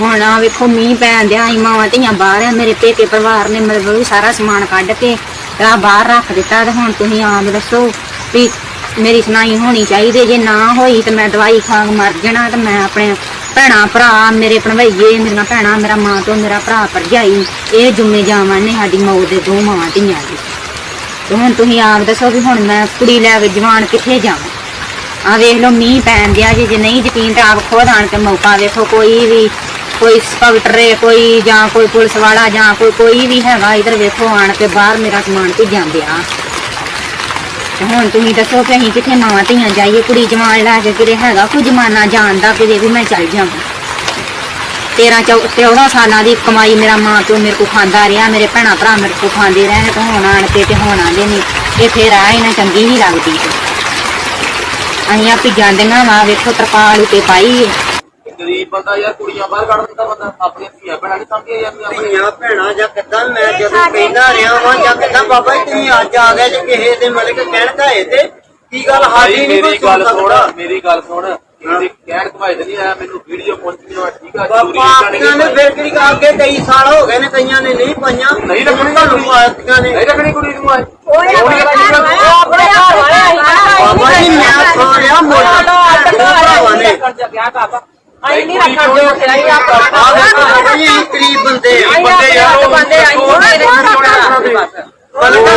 ਹੁਣ ਆ ਵੇਖੋ, ਮੀਂਹ ਪੈਣ ਡਿਆ, ਅਸੀਂ ਮਾਵਾਂ ਧੀਆਂ ਬਾਹਰ ਆ, ਮੇਰੇ ਪੇਕੇ ਪਰਿਵਾਰ ਨੇ ਮਤਲਬ ਵੀ ਸਾਰਾ ਸਮਾਨ ਕੱਢ ਕੇ ਆ ਬਾਹਰ ਰੱਖ ਦਿੱਤਾ ਤੇ ਹੁਣ ਤੁਸੀਂ ਆਪ ਦੱਸੋ ਵੀ ਮੇਰੀ ਸੁਣਾਈ ਹੋਣੀ ਚਾਹੀਦੀ ਜੇ ਨਾ ਹੋਈ ਤੇ ਮੈਂ ਦਵਾਈ ਖਾ ਮਰ ਜਾਣਾ ਤੇ ਮੈਂ ਆਪਣੇ ਭੈਣਾ, ਭਰਾ, ਮੇਰੇ ਭਣਵਈਏ, ਮੇਰੀਆਂ ਭੈਣਾਂ, ਮੇਰਾ ਮਾਂ ਤੋਂ ਮੇਰਾ ਭਰਾ ਭਰਜਾਈ, ਇਹ ਜੁਮੇ ਜਾਵਾਂ ਨੇ ਸਾਡੀ ਮੌਤ ਦੇ ਦੋ ਮਾਵਾਂ ਧੀਆਂ ਦੀ। ਤੇ ਹੁਣ ਤੁਸੀਂ ਆਪ ਦੱਸੋ ਵੀ ਹੁਣ ਮੈਂ ਕੁੜੀ ਲੈ ਕੇ ਜਵਾਨ ਕਿੱਥੇ ਜਾਵਾਂ? ਆ ਵੇਖ ਲਓ, ਮੀਂਹ ਪੈਣ ਦਿਆ ਜੇ ਜੇ ਨਹੀਂ ਯਕੀਨ ਤਾਂ ਆਪ ਖੁਦ ਆਣ ਕੇ ਮੌਕਾ ਵੇਖੋ, ਕੋਈ ਵੀ ਕੋਈ ਸਕੌਟਰੇ ਕੋਈ ਜਾਂ ਕੋਈ ਪੁਲਿਸ ਵਾਲਾ ਜਾਂ ਕੋਈ ਕੋਈ ਵੀ ਹੈਗਾ, ਇਧਰ ਵੇਖੋ, ਆਣ ਕੇ ਬਾਹਰ ਮੇਰਾ ਸਮਾਨ ਭੇਜਾਂ ਦਿਆ। ਤੇ ਹੁਣ ਤੁਸੀਂ ਦੱਸੋ ਕਿ ਅਸੀਂ ਕਿੱਥੇ ਮਾਵਾਂ ਧੀਆਂ ਜਾਈਏ, ਕੁੜੀ ਜਵਾਨ ਲੈ ਕੇ ਕਿਤੇ ਹੈਗਾ ਕੋਈ ਜਮਾਨਾ ਜਾਣਦਾ ਕਿ ਜੇ ਵੀ ਮੈਂ ਚੱਲ ਜਾਵਾਂ। 13 14 ਸਾਲਾਂ ਦੀ ਕਮਾਈ ਮੇਰਾ ਮਾਂ ਪਿਓ ਮੇਰੇ ਕੋ ਖਾਂਦਾ ਰਿਹਾ, ਮੇਰੇ ਭੈਣਾਂ ਭਰਾ ਮੇਰੇ ਕੋ ਖਾਂਦੇ ਰਹੇ, ਤੇ ਹੁਣ ਆਣ ਕੇ ਤੇ ਹੁਣ ਆਂਦੇ ਨਹੀਂ ਇਹ ਫੇਰ ਆ ਇਹਨਾਂ ਚੰਗੀ ਨਹੀਂ ਲੱਗਦੀ ਅਸੀਂ ਆਪੀ ਜਾਂਦੀਆਂ ਵਾ ਵੇਖੋ ਤਰਪਾਲ ਉਤੇ ਪਾਈ ਏ ਗਰੀਬ ਬੰਦਾ ਯਾਰ ਕੁੜੀਆਂ ਬਾਹਰ ਕੱਢ ਦਿੰਦਾ ਬੰਦਾ ਆਪਣੀਆਂ ਧੀਆਂ ਭੈਣਾਂ ਨਹੀਂ ਸਮਝੀਆਂ ਜਾਂਦੀਆਂ ਆਪਣੇ ਧੀਆਂ ਭੈਣਾਂ ਜਾਂ ਕਿੱਦਾਂ ਮੈਂ ਜਦੋਂ ਕਹਿੰਦਾ ਰਿਹਾ ਵਾਂ ਜਾਂ ਕਿੱਦਾਂ ਬਾਬਾ ਜੀ ਤੁਸੀਂ ਅੱਜ ਆ ਗਏ ਜੇ ਕਿਸੇ ਦੇ ਮਤਲਬ ਕਿ ਕਹਿਣ ਧਾਏ ਤੇ ਕੀ ਗੱਲ ਭਾਈ ਨਹੀਂ ਮੇਰੀ ਕੋਈ ਗੱਲ ਸੁਣ ਮੇਰੀ ਗੱਲ ਸੁਣ ਇਹਦੇ ਕਹਿਣ ਕਮਾਈ ਨਹੀਂ ਆਇਆ ਮੈਨੂੰ ਵੀਡੀਓ ਪਹੁੰਚਣੀ ਆ ਠੀਕ ਆ ਜ਼ਰੂਰੀ ਬਾਬਾ ਨਹੀਂ ਆਪਣੀਆਂ ਨੇ ਫਿਰ ਕਿਹੜੀ ਗੱਲ ਅੱਗੇ ਕਈ ਸਾਲ ਹੋ ਗਏ ਨੇ ਕਈਆਂ ਨੇ ਨਹੀਂ ਪਾਈਆਂ ਨਹੀਂ ਰੱਖਣੀ ਤੁਹਾਨੂੰ ਪਾਤੀਆਂ ਨੇ। ਨਹੀਂ ਰੱਖਣੀ ਕੁੜੀ ਨੂੰ ਆਏ ਓਏ ਆਪਣੇ ਘਰ ਵਾਲਾ ਆਪਣੇ ਘਰ ਵਾਲਾ ਬਾਬਾ ਜੀ ਮੈਂ ਸੁਣ ਰਿਹਾ ਮੋਟਾ ਭਰਾਵਾਂ ਨੇ ਆਈ ਨਹੀਂ ਆ ਗਰੀਬ ਬੰਦੇ ਬੰਦੇ ਯਾਰ ਬੰਦੇ ਆਈ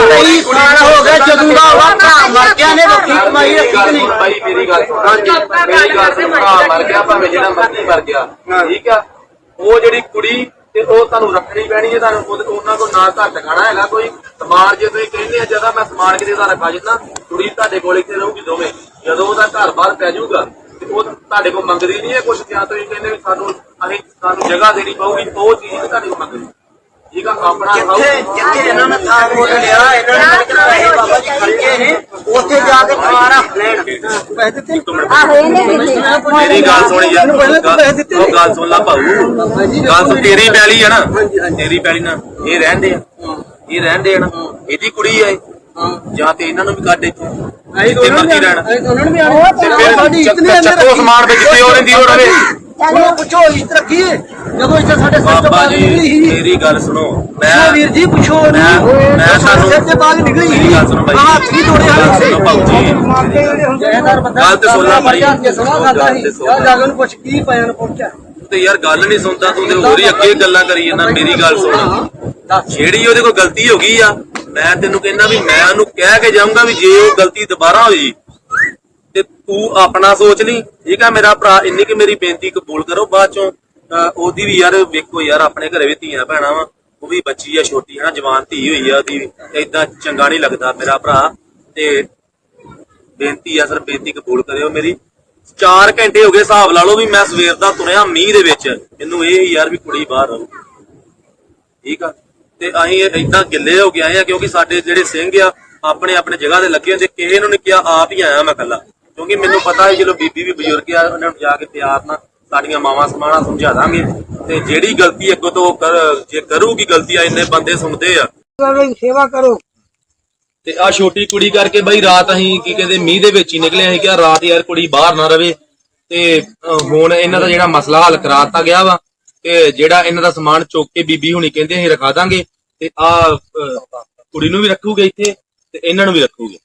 ਕਈ ਸਾਲ ਹੋ ਗਏ ਜਦੋਂ ਦਾ ਭਰਾ ਮਰ ਗਿਆ ਨੇ ਵੱਖਰੀ ਕਮਾਈ ਰੱਖੀ ਕਿ ਨਹੀਂ। ਭਾਈ ਮੇਰੀ ਗੱਲ ਸੁਣ। ਹਾਂਜੀ ਮੇਰੀ ਗੱਲ ਸੁਣ। ਭਰਾ ਮਰ ਗਿਆ ਭਾਵੇਂ ਜਿਹੜਾ ਮਰਜ਼ੀ ਮਰ ਗਿਆ। ਠੀਕ ਆ? ਉਹ ਜਿਹੜੀ ਕੁੜੀ ਤੇ ਉਹ ਤੁਹਾਨੂੰ ਰੱਖਣੀ ਪੈਣੀ ਹੈ ਤੁਹਾਨੂੰ ਉਹਦੇ- ਉਹਨਾਂ ਕੋਲ ਨਾ ਘਰ ਟਿਕਾਣਾ ਹੈਗਾ ਕੋਈ। ਸਮਾਨ ਜੇ ਤੁਸੀਂ ਕਹਿੰਦੇ ਆ ਜਦੋਂ ਮੈਂ ਸਮਾਨ ਕਿਤੇ ਦਾ ਰੱਖਾ ਜਿੰਨਾ ਕੁੜੀ ਤੁਹਾਡੇ ਕੋਲ ਇੱਥੇ ਰਹੂਗੀ ਦੋਵੇਂ। ਜਦੋਂ ਉਹਦਾ ਘਰ ਬਾਹਰ ਪੈ ਜਾਊਗਾ ਤੁਹਾਡੇ ਕੋਲ ਮੰਗਦੀ ਨਹੀਂ ਹੈ ਕੁਝ ਜਾਂ ਤੁਸੀਂ ਕਹਿੰਦੇ ਵੀ ਸਾਨੂੰ ਅਸੀਂ ਸਾਨੂੰ ਜਗ੍ਹਾ ਦੇਣੀ ਪਊਗੀ ਉਹ ਚੀਜ਼ ਨਹੀਂ ਤੁਹਾਡੇ ਕੋਲ ਮੰਗਦੀ। ਠੀਕ ਆ ਆਪਣਾ house- ਜਿੱਥੇ ਇਹਨਾਂ ਨੇ ਥਾਂ ਮੁੱਲ ਲਿਆ ਇਹਨਾਂ ਨੇ ਮਤਲਬ ਕਿ ਪੈਸੇ ਬਾਬਾ ਜੀ ਖਰਚੇ ਨੇ ਉੱਥੇ ਜਾ ਕੇ ਰੱਖ ਲੈਣ। ਪੈਸੇ ਦਿੱਤੇ? ਆਹੋ ਇਹਨੇ ਦਿੱਤੇ ਮੇਰੀ ਗੱਲ ਸੁਣ ਯਾਰ ਗੱਲ- ਉਹ ਗੱਲ ਸੁਣ ਲਾ ਭਾਊ। ਗੱਲ ਸੁਣ ਤੇਰੀ ਪੈਲੀ ਆ ਨਾ। ਤੇਰੀ ਪੈਲੀ ਨਾ ਇਹ ਰਹਿੰਦੇ ਆ। ਇਹ ਰਹਿੰਦੇ ਆ ਨਾ। ਇਹਦੀ ਕੁੜੀ ਆ ਇਹ। ਜਾਂ ਤੇ ਇਹਨਾਂ ਨੂੰ ਵੀ ਕੱਢ ਇੱਥੋਂ ਜਿੱਥੇ ਮਰਜ਼ੀ ਰਹਿਣ। ਉਹਨਾਂ ਨੂੰ ਵੀ ਤੇ ਫਿਰ ਚੱਕ- ਚੱਕੋ ਸਮਾਨ ਵਿੱਚ ਜਿੱਥੇ ਉਹਨੇ ਦੀ ਉਹ ਰਵੇ ਚਲੋ। ਪੁੱਛੋ ਇਸ ਰੱਖੀਏ। ਜਦੋਂ ਇੱਥੇ ਸਾਡੇ ਸਿਰ ਤੋਂ ਬਾਬਾ ਜੀ ਨਿਕਲੀ ਸੀ। ਮੇਰੀ ਗੱਲ ਸੁਣੋ। ਮੈਂ ਵੀਰ ਜੀ ਪੁੱਛੋ ਮੈਂ- ਮੈਂ ਤੁਹਾਨੂੰ- ਸਿਰ ਤੇ ਬਾਗ ਨਿਕਲੀ ਮੇਰੀ ਗੱਲ ਸੁਣੋ ਬਾਈ। ਹੱਥ ਵੀ ਤੋੜੇ ਗੱਲ ਸੁਣੋ ਭਾਊ ਜੀ। ਜੈਦਾਰ ਬੰਦਾ ਗੱਲ ਤੇ ਸੁਣ ਭਾਈ। ਕੇ ਸਵਾਲ ਕਰਦਾ ਗੱਲ ਤੇ ਸੀ ਸੁਣ ਜਾ ਕੇ ਉਹਨੂੰ ਪੁੱਛ ਕੀ ਪਿਆ ਨੂੰ ਪਹੁੰਚਿਆ। ਤੇ ਯਾਰ ਗੱਲ ਨਹੀਂ ਸੁਣਦਾ ਤੂੰ ਤੇ ਹੋਰ ਹੀ ਅੱਗੇ ਗੱਲਾਂ ਕਰੀ ਜਾਂਦਾ। ਮੇਰੀ ਗੱਲ ਸੁਣ। ਜਿਹੜੀ ਉਹਦੇ ਕੋਲ ਗਲਤੀ ਹੋ ਗਈ ਆ। ਮੈਂ ਤੈਨੂੰ ਕਹਿੰਦਾ ਵੀ ਮੈਂ ਉਹਨੂੰ ਕਹਿ ਕੇ ਜਾਊਂਗਾ ਵੀ ਜੇ ਉਹ ਗਲਤੀ ਦੁਬਾਰਾ ਹੋਈ, ਤੇ ਤੂੰ ਆਪਣਾ ਸੋਚ ਲਈ। ਠੀਕ ਆ, ਮੇਰਾ ਭਰਾ, ਇੰਨੀ ਕਿ ਮੇਰੀ ਬੇਨਤੀ ਕਬੂਲ ਕਰੋ ਬਾਅਦ ਚੋਂ। ਉਹਦੀ ਵੀ ਯਾਰ, ਵੇਖੋ ਯਾਰ, ਆਪਣੇ ਘਰੇ ਵੀ ਧੀਆਂ ਭੈਣਾਂ ਵਾ, ਉਹ ਵੀ ਬੱਚੀ ਆ ਛੋਟੀ, ਹਨਾ, ਜਵਾਨ ਧੀ ਹੋਈ ਆ ਉਹਦੀ ਇਦਾਂ ਚੰਗਾ ਨਹੀਂ ਲੱਗਦਾ ਮੇਰਾ ਭਰਾ। ਤੇ ਬੇਨਤੀ ਆ, ਸਰ, ਬੇਨਤੀ ਕਬੂਲ ਕਰਿਓ ਮੇਰੀ। 4 ਘੰਟੇ ਹੋ ਗਏ ਹਿਸਾਬ ਲਾ ਲਓ ਵੀ ਮੈਂ ਸਵੇਰ ਦਾ ਤੁਰਿਆ ਮੀਂਹ ਦੇ ਵਿੱਚ। ਮੈਨੂੰ ਇਹ ਯਾਰ ਵੀ ਕੁੜੀ ਬਾਹਰ ਆਊ। ਠੀਕ ਆ? ਤੇ ਅਸੀਂ ਇਦਾਂ ਗਿੱਲੇ ਹੋ ਕੇ ਆਏ ਆ ਕਿਉਂਕਿ ਸਾਡੇ ਜਿਹੜੇ ਸਿੰਘ ਆ ਆਪਣੇ ਆਪਣੇ ਜਗ੍ਹਾ ਤੇ ਲੱਗੇ ਹੁੰਦੇ ਕਿਸੇ ਨੂੰ ਨਹੀਂ ਕਿਹਾ ਆਪ ਹੀ ਆਇਆ ਮੈਂ ਕੱਲਾ ਕਿਉਂਕਿ ਮੈਨੂੰ ਪਤਾ ਹੈ ਜਦੋਂ ਬੀਬੀ ਵੀ ਬਜ਼ੁਰਗ ਆ ਉਹਨਾਂ ਨੂੰ ਜਾ ਕੇ ਪਿਆਰ ਨਾਲ ਸਾਡੀਆਂ ਮਾਵਾਂ ਸਮਾਣਾ ਸਮਝਾ ਦਾਂਗੇ ਤੇ ਜਿਹੜੀ ਗਲਤੀ ਅੱਗੋਂ ਤੋਂ ਕਰ ਜੇ ਕਰੂਗੀ ਗਲਤੀ ਆ ਇੰਨੇ ਬੰਦੇ ਸੁਣਦੇ ਆ। ਸੇਵਾ ਕਰੋ। ਤੇ ਆ ਛੋਟੀ ਕੁੜੀ ਕਰਕੇ ਬਈ ਰਾਤ ਅਸੀਂ ਕੀ ਕਹਿੰਦੇ ਮੀਂਹ ਦੇ ਵਿੱਚ ਹੀ ਨਿਕਲੇ ਅਸੀਂ ਕਿਹਾ ਰਾਤ ਯਾਰ ਕੁੜੀ ਬਾਹਰ ਨਾ ਰਵੇ। ਤੇ ਹੁਣ ਇਹਨਾਂ ਦਾ ਜਿਹੜਾ ਮਸਲਾ ਹੱਲ ਕਰਾਤਾ ਗਿਆ ਵਾ। ਜਿਹੜਾ ਇਹਨਾਂ ਦਾ ਸਮਾਨ ਚੁੱਕ ਕੇ ਬੀਬੀ ਹੁਣੀ ਕਹਿੰਦੇ ਅਸੀਂ ਰਖਾ ਦਾਂਗੇ ਤੇ ਆ ਕੁੜੀ ਨੂੰ ਵੀ ਰੱਖੂਗੇ ਇੱਥੇ ਤੇ ਇਹਨਾਂ ਨੂੰ ਵੀ ਰੱਖੂਗੇ।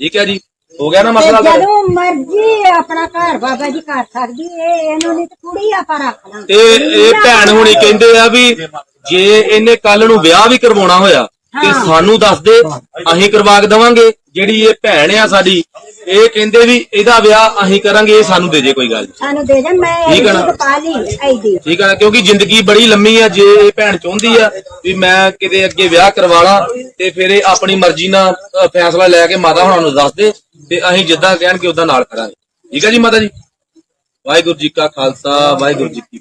ਠੀਕ ਹੈ ਜੀ? ਹੋ ਗਿਆ ਨਾ ਤੇ ਮਸਲਾ ਤੁਹਾਡਾ? ਜਦੋਂ ਮਰਜ਼ੀ ਆਪਣਾ ਘਰ ਬਾਬਾ ਜੀ ਕਰ ਸਕਦੀ ਏ ਇਹਨੂੰ ਨਹੀਂ ਤੇ ਕੁੜੀ ਆਪਾਂ ਰੱਖ ਲਾਂਗੇ। ਤੇ ਇਹ ਭੈਣ ਹੁਣੀ ਕਹਿੰਦੇ ਆ ਵੀ ਜੇ ਇਹਨੇ ਕੱਲ ਨੂੰ ਵਿਆਹ ਵੀ ਕਰਵਾਉਣਾ ਹੋਇਆ ਤੇ ਸਾਨੂੰ ਦੱਸ ਦੇ ਅਸੀਂ ਕਰਵਾ ਕੇ ਦਵਾਂਗੇ। ਜਿਹੜੀ ਇਹ ਭੈਣ ਆ ਸਾਡੀ ਇਹ ਕਹਿੰਦੇ ਵੀ ਇਹਦਾ ਵਿਆਹ ਅਸੀਂ ਕਰਾਂਗੇ ਇਹ ਸਾਨੂੰ ਦੇ ਜੇ ਕੋਈ ਗੱਲ। ਸਾਨੂੰ ਦੇ ਦੇ ਮੈਂ ਠੀਕ ਆ ਨਾ? ਪਾ ਲਈ ਐਦੀ ਠੀਕ ਹੈ ਨਾ ਕਿਉਂਕਿ ਜ਼ਿੰਦਗੀ ਬੜੀ ਲੰਮੀ ਆ ਜੇ ਇਹ ਭੈਣ ਚਾਹੁੰਦੀ ਆ ਵੀ ਮੈਂ ਕਿਤੇ ਅੱਗੇ ਵਿਆਹ ਕਰਵਾ ਲਾਂ ਤੇ ਫਿਰ ਇਹ ਆਪਣੀ ਮਰਜ਼ੀ ਨਾਲ ਅ, ਫੈਸਲਾ ਲੈ ਕੇ ਮਾਤਾ ਹੁਣਾਂ ਨੂੰ ਦੱਸ ਦੇ ਤੇ ਅਸੀਂ ਜਿੱਦਾਂ ਕਹਿਣਗੇ ਉਦਾਂ ਨਾਲ ਕਰਾਂਗੇ ਠੀਕ ਹੈ ਜੀ ਮਾਤਾ ਜੀ ਵਾਹਿਗੁਰੂ ਜੀ ਕਾ ਖਾਲਸਾ ਵਾਹਿਗੁਰੂ ਜੀ ਕੀ